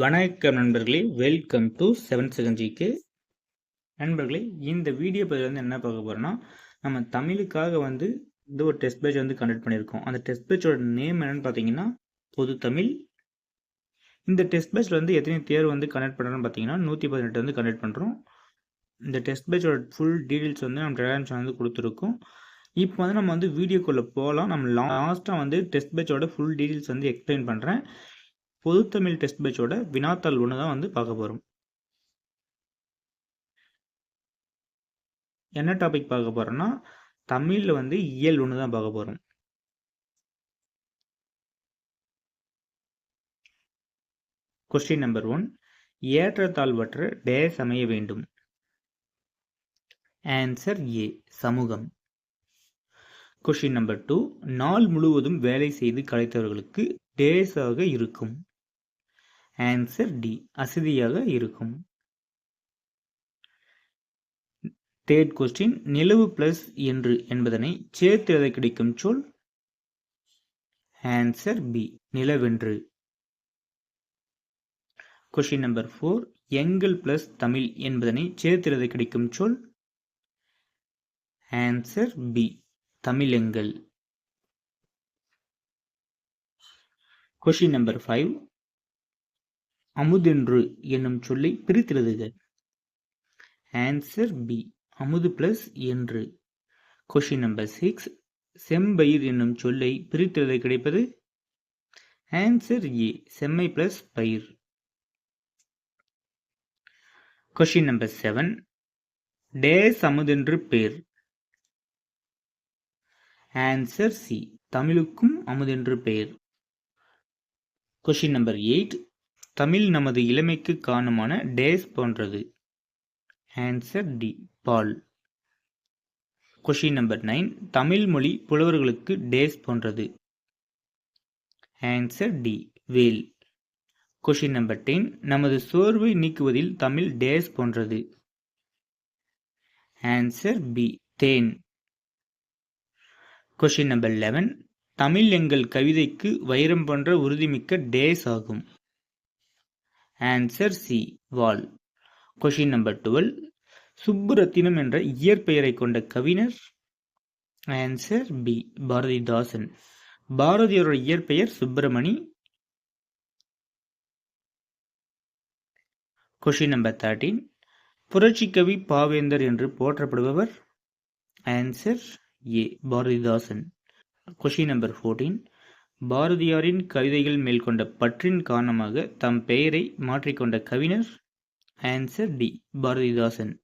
வணக்கம் நண்பர்களே. Welcome to seven second ஜிக்கு நண்பர்களே இந்த வீடியோ பதில் வந்து என்ன பார்க்க போகிறோன்னா நம்ம தமிழுக்காக வந்து இந்த ஒரு டெஸ்ட் பேட்ச் வந்து கண்டக்ட் பண்ணியிருக்கோம். அந்த டெஸ்ட் பேட்சோட நேம் என்னென்னு பார்த்தீங்கன்னா பொது தமிழ். இந்த டெஸ்ட் பேட்சில் வந்து எத்தனை தேர்வு வந்து கண்டக்ட் பண்ணுறோன்னு பார்த்தீங்கன்னா நூற்றி பதினெட்டு வந்து கண்டக்ட் பண்ணுறோம் இந்த டெஸ்ட் பேட்சோட ஃபுல் டீட்டெயில்ஸ் வந்து நம்ம டெலிகிராம் சேனல் வந்து கொடுத்துருக்கோம். இப்போ வந்து நம்ம வந்து வீடியோக்குள்ளே போகலாம் நம்ம லாஸ்ட்டாக வந்து டெஸ்ட் பேட்சோட ஃபுல் டீட்டெயில்ஸ் வந்து எக்ஸ்பிளைன் பண்ணுறேன் பொதுத்தமிழ் டெஸ்ட் பேட்சோட வினாத்தாள் ஒன்று தான் வந்து பார்க்க போகிறோம் என்ன டாபிக் பார்க்க போகிறோம்னா தமிழில் வந்து இயல் ஒன்று தான் பார்க்க போகிறோம் கொஸ்டின் நம்பர் ஒன் ஏற்றத்தாழ்வற்ற டேஸ் அமைய வேண்டும். ஆன்சர் ஏ சமூகம். கொஸ்டின் நம்பர் டூ நாள் முழுவதும் வேலை செய்து கலைத்தவர்களுக்கு டேஸாக இருக்கும். ஆன்சர் டி அசதியாக இருக்கும். தேர்ட் கொஸ்டின் நிலவு பிளஸ் என்று என்பதனை சேர்த்து எழுத கிடைக்கும் சொல்? ஆன்சர் பி நிலவென்று. கொஸ்டின் நம்பர் ஃபோர் எங்கள் பிளஸ் தமிழ் என்பதனை சேர்த்து எழுத கிடைக்கும் சொல்? ஆன்சர் பி தமிழெங்கள் கொஸ்டின் நம்பர் ஃபைவ் அமுதென்று என்னும் சொல்லை பிரித்தெழுதுக ஆன்சர் பி அமுது பிளஸ் என்று. கொஷின் நம்பர் சிக்ஸ் செம்பயிர் என்னும் சொல்லை பிரித்தெழுத கிடைப்பது? ஆன்சர் ஏ செம்மை பிளஸ் பயிர். கொஷின் நம்பர் செவன் டேஸ் அமுதென்று பேர். ஆன்சர் சி தமிழுக்கும் அமுதென்று பெயர் கொஷின் நம்பர் எயிட் தமிழ் நமது இளமைக்கு காரணமான டேஸ் போன்றது. ஆன்சர் டி பால் கொஷின் நம்பர் நைன் தமிழ் மொழி புலவர்களுக்கு டேஸ் போன்றது. ஆன்சர் டி வேல் கொஷின் நம்பர் டென் நமது சோர்வை நீக்குவதில் தமிழ் டேஸ் போன்றது. ஆன்சர் பி தேன். கொஷின் நம்பர் லெவன் தமிழ் எங்கள் கவிதைக்கு வைரம் போன்ற உறுதிமிக்க டேஸ் ஆகும். ஆன்சர் சி வால். கொஷின் நம்பர் டுவெல் சுப்புரத்தினம் என்ற இயற்பெயரை கொண்ட கவிஞர். Answer B Bharathidasan. பாரதியோட இயற்பெயர் சுப்பிரமணி. கொஷின் நம்பர் தேர்ட்டீன் புரட்சி கவி பாவேந்தர் என்று போற்றப்படுபவர். Answer A Bharathidasan. Question number fourteen பாரதியாரின் கவிதைகள் மேல் கொண்ட பற்றின் காரணமாக தம் பெயரை மாற்றிக்கொண்ட கவிஞர் answer D. Bharathidasan.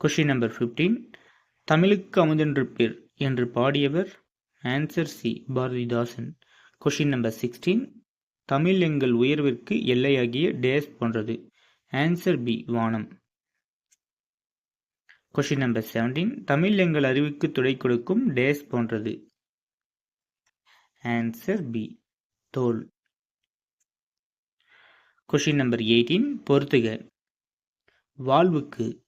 Question number fifteen தமிழுக்கு அமுதென்று பேர் என்று பாடியவர் answer C. Bharathidasan. Question number sixteen Tamil எங்கள் உயர்விற்கு எல்லையாகிய டேஸ் போன்றது. ஆன்சர் பி வானம். கொஷின் நம்பர் செவன்டீன் தமிழ் எங்கள் அறிவுக்கு துடை கொடுக்கும் டேஸ் போன்றது. ஆன்சர் பி தோல். கொஷின் நம்பர் எயிட்டீன் பொறுத்துக. வாழ்வுக்கு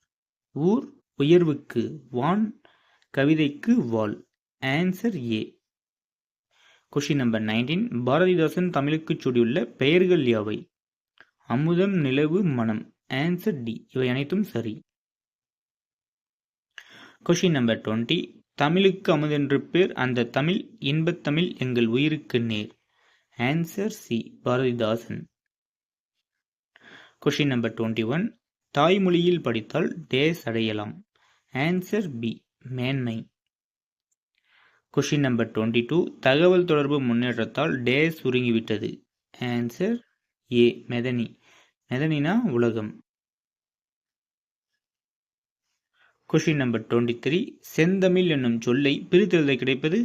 ஊர் உயர்வுக்கு வான் கவிதைக்கு வால். Answer A question number nineteen Bharathidasan தமிழுக்கு சூடியுள்ள பெயர்கள் யாவை? அமுதம் நிலவு மனம். ஆன்சர் டி இவை அனைத்தும் சரி. கொஷின் நம்பர் டுவெண்ட்டி தமிழுக்கு அமுதென்று பேர் அந்த தமிழ் இன்பத்தமிழ் எங்கள் உயிருக்கு நேர். Answer C Bharathidasan. Question number twenty one தாய்மொழியில் படித்தால் டேஸ் அடையலாம். ஆன்சர் பி மேன்மை. கொஷின் நம்பர் டுவெண்ட்டி டூ தகவல் தொடர்பு முன்னேற்றத்தால் டேஸ் சுருங்கிவிட்டது ஆன்சர் ஏ மெதனி. மெதனினா உலகம். கொஷின் நம்பர் டுவெண்ட்டி த்ரீ செந்தமிழ் என்னும் சொல்லை பிரித்தெழுத கிடைப்பது?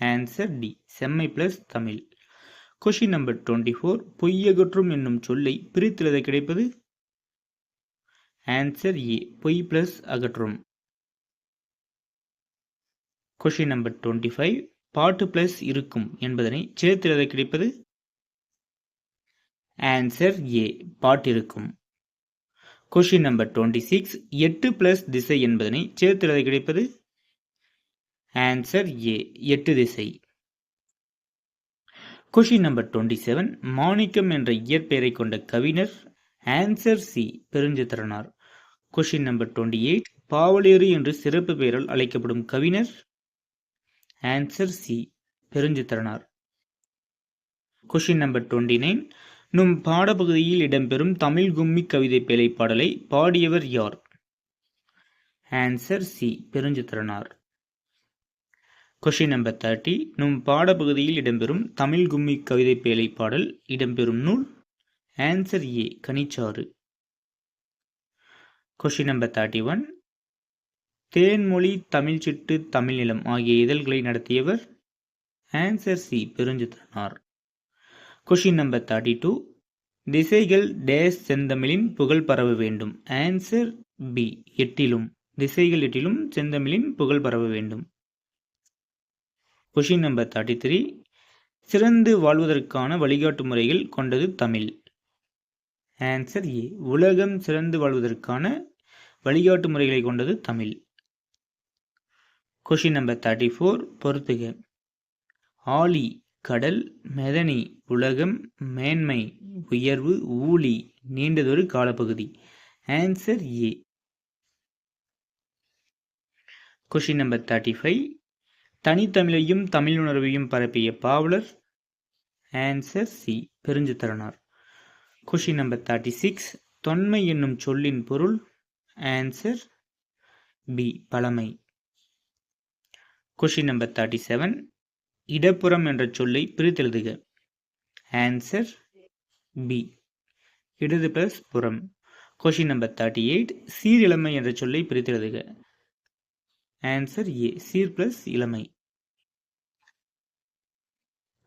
ஆன்சர் டி செம்மை plus Tamil. Question number twenty four பொய்யகற்றும் என்னும் சொல்லை பிரித்தெழுத கிடைப்பது? ஆன்சர் ஏ பொய் பிளஸ் அகற்றும். கொஷின் நம்பர் டுவெண்ட்டி ஃபைவ் பாட்டு பிளஸ் இருக்கும் என்பதனை சேர்த்தெழுத கிடைப்பது? ஆன்சர் ஏ பாட்டிருக்கும். கொஷின் நம்பர் டுவெண்ட்டி சிக்ஸ் எட்டு பிளஸ் திசை என்பதனை சேர்த்து கிடைப்பது? ஆன்சர் ஏ எட்டு திசை. கொஷின் நம்பர் டுவெண்ட்டி செவன் மாணிக்கம் என்ற இயற்பெயரை கொண்ட கவிஞர் answer C Perunchithiranar question number twenty eight பாவலேறு என்று சிறப்பு பெயரால் அழைக்கப்படும் கவிஞர் answer C Perunchithiranar question number twenty nine நும் பாடப்பகுதியில் இடம்பெறும் தமிழ் கும்மி கவிதை பேலை பாடலை பாடியவர் யார்? Answer C Perunchithiranar. Question number thirty நும் பாடப்பகுதியில் இடம்பெறும் தமிழ் கும்மி கவிதை பேலை பாடல் இடம்பெறும் நூல்? Answer A Kanichaaru. Question number thirty one Thenmozhi Thamizhchittu Thamizhnilam ஆகிய இதழ்களை நடத்தியவர்? Answer C Perunchithiranar. Question number thirty two திசைகள் டேஸ் செந்தமிழின் புகழ் பரவ வேண்டும். ஆன்சர் பி எட்டிலும். திசைகள் எட்டிலும் செந்தமிழின் புகழ் பரவ வேண்டும். கொஷின் நம்பர் தேர்ட்டி த்ரீ சிறந்து வாழ்வதற்கான வழிகாட்டு முறைகள் கொண்டது தமிழ். ஆன்சர் ஏ உலகம் சிறந்து வாழ்வதற்கான வழிகாட்டு முறைகளை கொண்டது Tamil. Question number thirty four பொறுத்துக. ஆலி கடல் மெதனி உலகம் மேன்மை உயர்வு ஊழி நீண்டதொரு காலப்பகுதி. Answer A question number thirty five தனித்தமிழையும் தமிழுணர்வையும் பரப்பிய பாவலர். Answer C Perunchithiranar. Question number thirty six தொன்மை என்னும் சொல்லின் பொருள். ஆன்சர் பி பழமை. கொஷின் நம்பர் தேர்ட்டி செவன் இடப்புறம் என்ற சொல்லை பிரித்தெழுதுக. ஆன்சர் பி இடது பிளஸ் புறம். கொஷின் நம்பர் தேர்ட்டி எயிட் சீர் இளமை என்ற சொல்லை பிரித்தெழுதுக. ஆன்சர் ஏ சீர் பிளஸ் இளமை.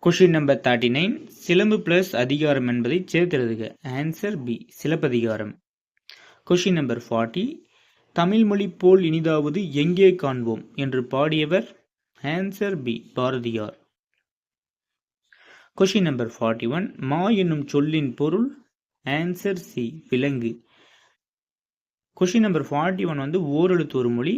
கொஷின் நம்பர் தேர்ட்டி நைன் சிலம்பு பிளஸ் அதிகாரம் என்பதை சேர்த்தெழுதுக. Answer B Silappathikaram. Question number forty Tamil மொழி போல் இனிதாவது எங்கே காண்போம்? என்று பாடியவர் answer B Bharathiyar. Question number forty one மா என்னும் சொல்லின் பொருள் ஆன்சர் சி விலங்கு. கொஷின் நம்பர் ஃபார்ட்டி ஒன் வந்து ஓரெழுத்து ஒரு மொழி.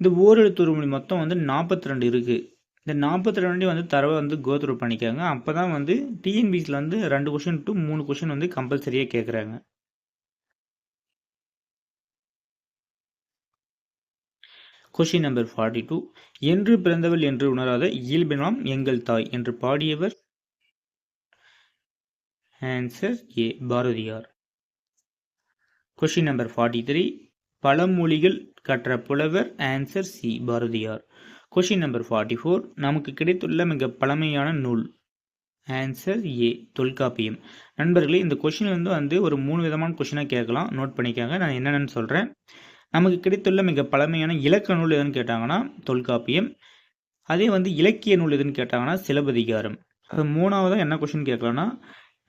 இந்த ஓரெழுத்து ஒரு மொழி மொத்தம் வந்து நாற்பத்தி ரெண்டு இருக்குது இந்த நாற்பத்தி ரெண்டு வந்து தரவை வந்து கோத்ரூ பண்ணிக்காங்க அப்போ தான் வந்து டிஎன்பிசியில் வந்து ரெண்டு கொஷின் டு மூணு கொஷின் வந்து கம்பல்சரியாக கேட்குறாங்க கொஷின் நம்பர் ஃபார்ட்டி டூ என்று பிறந்தவள் என்று உணராத இயல்பினாம் எங்கள் தாய் என்று பாடியவர் answer A Bharathiyar. Question number forty three பழமொழிகள் கற்ற புலவர் answer C Bharathiyar. Question number forty four நமக்கு கிடைத்துள்ள மிக பழமையான நூல் ஆன்சர் ஏ தொல்காப்பியம். நண்பர்களே இந்த கொஷின் வந்து வந்து ஒரு மூணு விதமான கொஷினாக கேட்கலாம். நோட் பண்ணிக்காங்க. நான் என்னென்னு சொல்கிறேன் நமக்கு கிடைத்துள்ள மிக பழமையான இலக்க நூல் எதுன்னு கேட்டாங்கன்னா தொல்காப்பியம். அதே வந்து இலக்கிய நூல் எதுன்னு கேட்டாங்கன்னா சிலப்பதிகாரம். அது மூணாவதாக என்ன கொஷின் கேட்கலாம்னா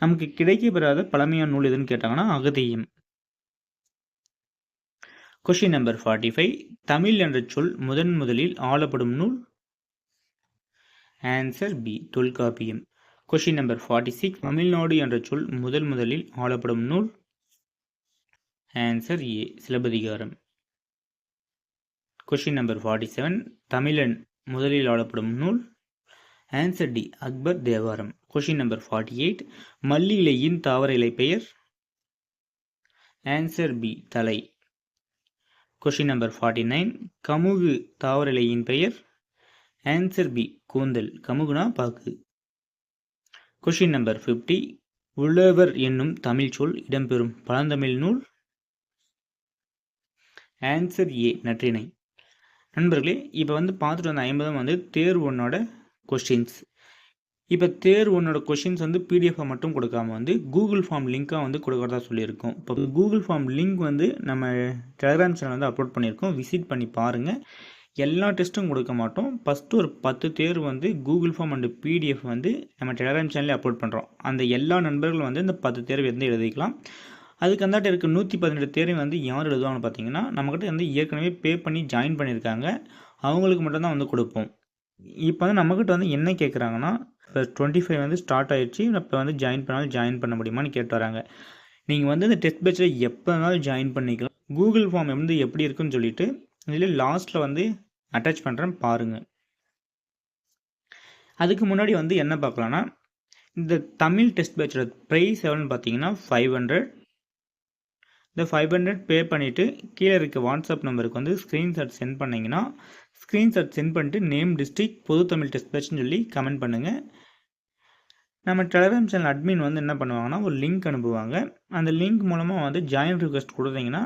நமக்கு கிடைக்கப்பெறாத பழமையான நூல் எதுன்னு கேட்டாங்கன்னா Agathiyam question number forty five Tamil என்ற சொல் முதன் முதலில் ஆளப்படும் நூல்? Answer B Tholkappiyam. Question number forty six Tamil Nadu என்ற சொல் முதல் முதலில் ஆளப்படும் நூல்? Answer A Silappathikaram. Question number forty seven தமிழன் முதலில் ஆளப்படும் நூல். Answer D Akbar Thevaram. Question number forty eight மல்லி இலையின் தாவர இலை பெயர்? ஆன்சர் பி தலை. கொஷின் நம்பர் ஃபார்ட்டி நைன் கமுகு தாவர இலையின் பெயர்? ஆன்சர் பி கூந்தல். கமுகுனா பாக்கு. கொஷின் நம்பர் ஃபிஃப்டி உழவர் என்னும் தமிழ் சொல் இடம்பெறும் பழந்தமிழ் நூல்? ஆன்சர் ஏ நற்றினை நண்பர்களே இப்போ வந்து பார்த்துட்டு வந்த ஐம்பதும் வந்து தேர்வு ஒன்னோட கொஷின்ஸ் இப்போ தேர்வு ஒன்னோட கொஷின்ஸ் வந்து பிடிஎஃபாக மட்டும் கொடுக்காம வந்து கூகுள் ஃபார்ம் லிங்க்காக வந்து கொடுக்குறதா சொல்லியிருக்கோம். இப்போ கூகுள் ஃபார்ம் லிங்க் வந்து நம்ம டெலிகிராம் சேனல் வந்து அப்லோட் பண்ணியிருக்கோம். விசிட் பண்ணி பாருங்கள் எல்லா டெஸ்ட்டும் கொடுக்க மாட்டோம். ஃபஸ்ட்டு ஒரு பத்து தேர் வந்து கூகுள் ஃபார்ம் அண்டு பிடிஎஃப் வந்து நம்ம டெலிகிராம் சேனலில் அப்லோட் பண்ணுறோம் அந்த எல்லா நண்பர்களும் வந்து இந்த பத்து தேர்வு வந்து எழுதிக்கலாம். அதுக்கு அந்தாட்ட இருக்க நூற்றி பதினெட்டு தேர்வு வந்து யார் எழுதுவாங்கன்னு பார்த்தீங்கன்னா நம்மக்கிட்ட வந்து ஏற்கனவே பே பண்ணி ஜாயின் பண்ணியிருக்காங்க. அவங்களுக்கு மட்டும்தான் வந்து கொடுப்போம். இப்போ வந்து நம்மக்கிட்ட வந்து என்ன கேட்குறாங்கன்னா இப்போ டுவெண்ட்டி ஃபைவ் வந்து ஸ்டார்ட் ஆகிடுச்சு இப்போ வந்து ஜாயின் பண்ணாலும் ஜாயின் பண்ண முடியுமான்னு கேட்டு வராங்க. நீங்கள் வந்து இந்த டெஸ்ட் பேட்சில் எப்போ வேணாலும் ஜாயின் பண்ணிக்கலாம். கூகுள் ஃபார்ம் வந்து எப்படி இருக்குன்னு சொல்லிட்டு இதில் லாஸ்ட்டில் வந்து அட்டாச் பண்ணுறேன் பாருங்கள் அதுக்கு முன்னாடி வந்து என்ன பார்க்கலான்னா இந்த தமிழ் டெஸ்ட் பேட்சோட ப்ரைஸ் எவ்வளோன்னு பார்த்தீங்கன்னா ஃபைவ் ஹண்ட்ரட் இந்த ஃபைவ் ஹண்ட்ரட் பே பண்ணிவிட்டு கீழே இருக்க வாட்ஸ்அப் நம்பருக்கு வந்து ஸ்க்ரீன்ஷாட் சென்ட் பண்ணிங்கன்னா ஸ்க்ரீன்ஷாட் சென்ட் பண்ணிட்டு நேம் டிஸ்ட்ரிக் பொது தமிழ் டெஸ்ட் பேட்ச்னு சொல்லி கமெண்ட் பண்ணுங்கள் நம்ம டெலகிராம் சேனல் அட்மின் வந்து என்ன பண்ணுவாங்கன்னா ஒரு லிங்க் அனுப்புவாங்க. அந்த லிங்க் மூலமாக வந்து ஜாயின் ரிக்வஸ்ட் கொடுத்தீங்கன்னா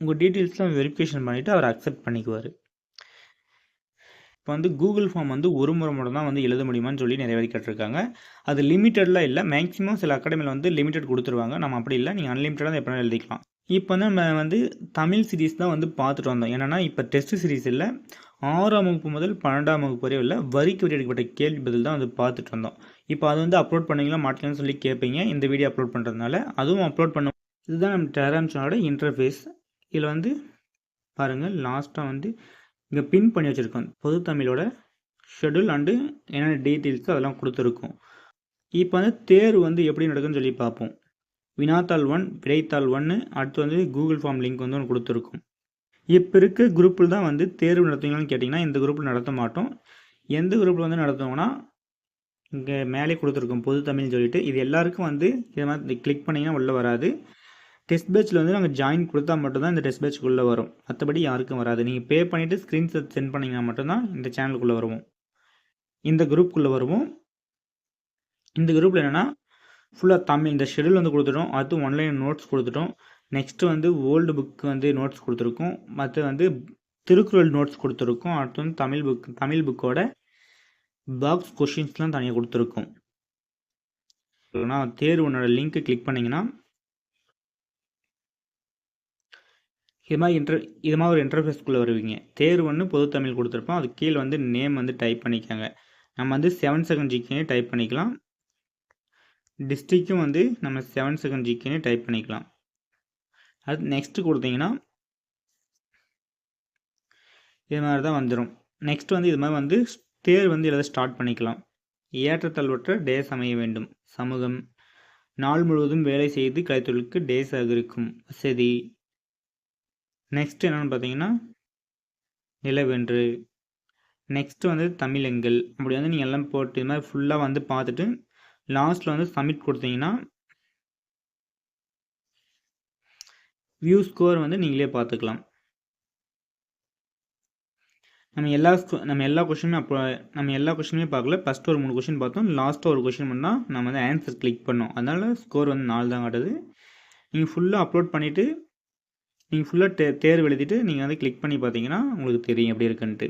உங்கள் டீட்டெயில்ஸ்லாம் வெரிஃபிகேஷன் பண்ணிவிட்டு அவர் அக்செப்ட் பண்ணிக்குவார். இப்போ வந்து கூகுள் ஃபார்ம் வந்து ஒரு முறை மட்டும் தான் வந்து எழுத முடியுமான்னு சொல்லி நிறைய பேர் கேட்டிருக்காங்க. அது லிமிட்டட்லாம் இல்லை மேக்ஸிமம் சில அகாடமியில் வந்து லிமிட்டட் கொடுத்துருவாங்க. நம்ம அப்படி இல்லை நீங்கள் அன்லிமிட்டடாக எப்போ எழுதிக்கலாம். இப்போ வந்து நம்ம வந்து தமிழ் சீரீஸ் தான் வந்து பார்த்துட்டு வந்தோம். என்னென்னா இப்போ டெஸ்ட் சீரீஸ் இல்லை ஆறாம் வகுப்பு முதல் பன்னெண்டாம் வகுப்பு வரையும் இல்லை வரிக்கு வரி எடுக்கப்பட்ட கேள்வி பதில் தான் வந்து பார்த்துட்டு வந்தோம். இப்போ அது வந்து அப்லோட் பண்ணிங்களா மாட்டீங்கன்னு சொல்லி கேட்பீங்க. இந்த வீடியோ அப்லோட் பண்ணுறதுனால அதுவும் அப்லோட் பண்ண இதுதான் நம்ம டெலகிராம் சேனலோட இன்டர்ஃபேஸ் இதில் வந்து பாருங்கள் லாஸ்ட்டாக வந்து இங்கே பின் பண்ணி வச்சுருக்கோம். பொது தமிழோட ஷெடியூல் அண்டு என்னென்ன டீட்டெயில்ஸ் அதெல்லாம் கொடுத்துருக்கோம். இப்போ வந்து தேர்வு வந்து எப்படி நடக்குன்னு சொல்லி பார்ப்போம். வினாத்தாள் ஒன் விடைத்தாள் ஒன்று அடுத்து வந்து கூகுள் ஃபார்ம் லிங்க் வந்து ஒன்று கொடுத்துருக்கோம். இப்போ இருக்க குரூப்பில் தான் வந்து தேர்வு நடத்துவீங்களான்னு கேட்டிங்கன்னா இந்த குரூப்பில் நடத்த மாட்டோம். எந்த குரூப்பில் வந்து நடத்துவோம்னா இங்கே மேலே கொடுத்துருக்கோம் பொது தமிழ்னு சொல்லிட்டு. இது எல்லாருக்கும் வந்து இதை மாதிரி கிளிக் பண்ணிங்கன்னா உள்ளே வராது. டெஸ்ட் பேட்சில் வந்து நாங்கள் ஜாயின் கொடுத்தா மட்டும்தான் இந்த டெஸ்ட் பேட்ச்க்குள்ளே வரும். மற்றபடி யாருக்கும் வராது. நீங்கள் பே பண்ணிவிட்டு ஸ்க்ரீன்ஷாட் சென்ட் பண்ணிங்கன்னா மட்டும்தான் இந்த சேனலுக்குள்ளே வருவோம். இந்த குரூப்புக்குள்ளே வருவோம். இந்த குரூப்பில் என்னென்னா ஃபுல்லாக தமிழ் இந்த ஷெடியூல் வந்து கொடுத்துட்டோம். அடுத்து ஒன்லைன் நோட்ஸ் கொடுத்துட்டோம். நெக்ஸ்ட்டு வந்து ஓல்டு புக்கு வந்து நோட்ஸ் கொடுத்துருக்கோம். மற்ற வந்து திருக்குறள் நோட்ஸ் கொடுத்துருக்கோம். அடுத்து வந்து தமிழ் புக் தமிழ் புக்கோட பாக்ஸ் கொஷின்ஸ்லாம் தனியாக கொடுத்துருக்கோம். நான் தேர்வுனோட லிங்க்கு கிளிக் பண்ணிங்கன்னா இது மாதிரி இன்டர் இது மாதிரி ஒரு இன்டர்ஃபேஸ்க்குள்ளே வருவீங்க. தேர்வு ஒன்று பொது தமிழ் கொடுத்துருப்போம். அது கீழே வந்து நேம் வந்து டைப் பண்ணிக்கோங்க. நம்ம வந்து செவன் செகண்ட் ஜிக்கே டைப் பண்ணிக்கலாம். டிஸ்ட்ரிக்கும் வந்து நம்ம செவன் செகண்ட் ஜிகேன்னு டைப் பண்ணிக்கலாம். அது நெக்ஸ்ட்டு கொடுத்தீங்கன்னா இது மாதிரி தான் வந்துடும் நெக்ஸ்ட் வந்து இது மாதிரி வந்து தேர் வந்து எழுத ஸ்டார்ட் பண்ணிக்கலாம். ஏற்றத்தாழ்வற்ற டேஸ் அமைய வேண்டும். சமூகம் நாள் முழுவதும் வேலை செய்து கலைத்தொழிலுக்கு டேஸ் இருக்கும். வசதி. நெக்ஸ்ட் என்னென்னு பார்த்தீங்கன்னா நிலவென்று. நெக்ஸ்ட் வந்து தமிழெங்கள் அப்படி வந்து நீங்கள் எல்லாம் போட்டு இது மாதிரி ஃபுல்லாக வந்து பார்த்துட்டு லாஸ்ட்டில் வந்து சப்மிட் கொடுத்தீங்கன்னா வியூ ஸ்கோர் வந்து நீங்களே பார்த்துக்கலாம். நம்ம எல்லா நம்ம எல்லா கொஷினுமே அப்போ நம்ம எல்லா கொஷினுமே பார்க்கல. ஃபஸ்ட்டு ஒரு மூணு கொஷின் பார்த்தோம். லாஸ்ட்டாக ஒரு கொஷின் பண்ணால் நம்ம வந்து ஆன்சர் கிளிக் பண்ணோம். அதனால் ஸ்கோர் வந்து நாலு தான் காட்டுது. நீங்கள் ஃபுல்லாக அப்லோட் பண்ணிவிட்டு நீங்கள் ஃபுல்லாக தே தேர்வு எழுதிட்டு நீங்கள் வந்து கிளிக் பண்ணி பார்த்தீங்கன்னா உங்களுக்கு தெரியும் எப்படி இருக்குன்ட்டு.